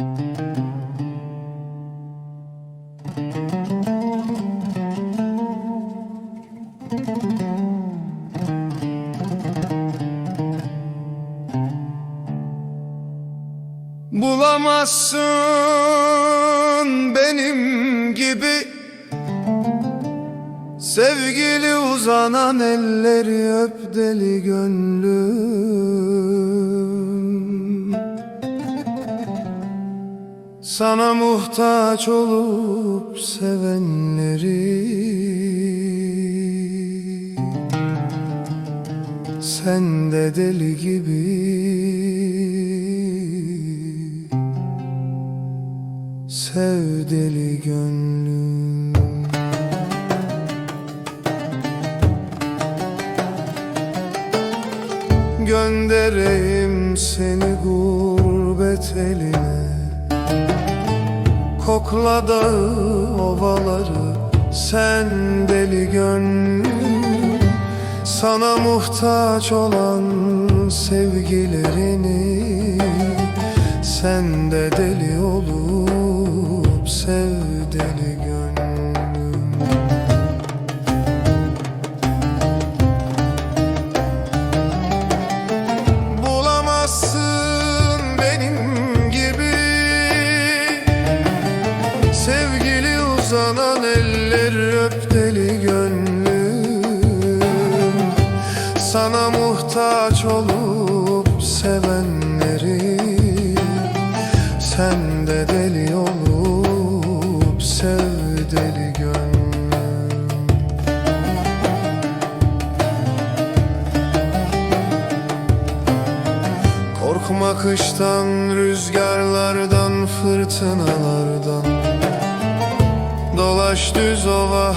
Bulamazsın benim gibi. Sevgili uzanan elleri öp deli gönlüm Sana muhtaç olup sevenleri Sen de deli gibi Sev deli gönlüm Göndereyim seni gurbet eline Kokla dağı ovaları Sen deli gönlüm. Sana muhtaç olan sevgilerini Sen de deli olup sev deli gönlüm uzanan eller öp deli gönlüm. Sana muhtaç olup sevenleri Sen de deli olup sev deli gönlüm. Korkma kıştan, rüzgarlardan, fırtınalardan Dolaş düz ova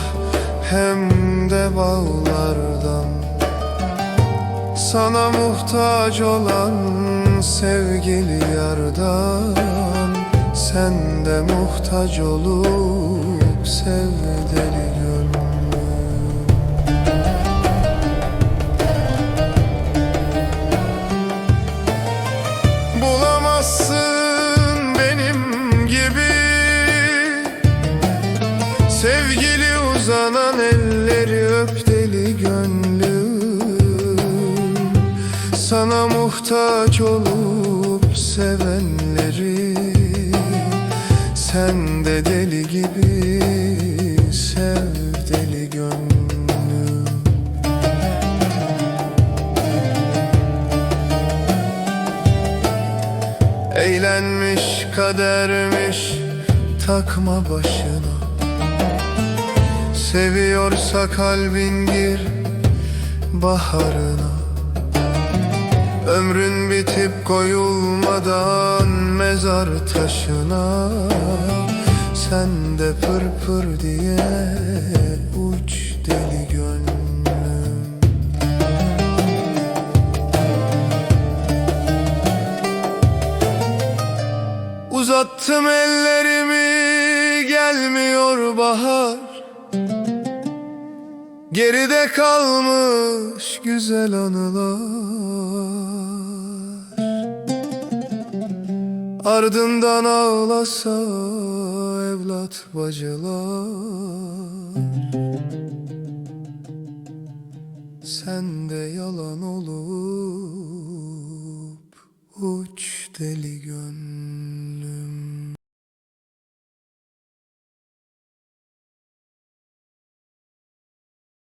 hem de bağlardan. Sana muhtaç olan sevgili yardan. Sen de muhtaç olup sev gönlüm Sevgili uzanan elleri öp deli gönlüm. Sana muhtaç olup sevenleri Sen de deli gibi sev deli gönlüm. Eğlenmiş kadermiş takma başına Seviyorsa kalbin gir baharına. Ömrün bitip koyulmadan mezar taşına. Sen de pır pır diye uç deli gönlüm. Uzattım ellerimi gelmiyor bahar Geride kalmış güzel anılar. Ardından ağlasa evlat bacılar. Sen de yalan olup uç deli gönlüm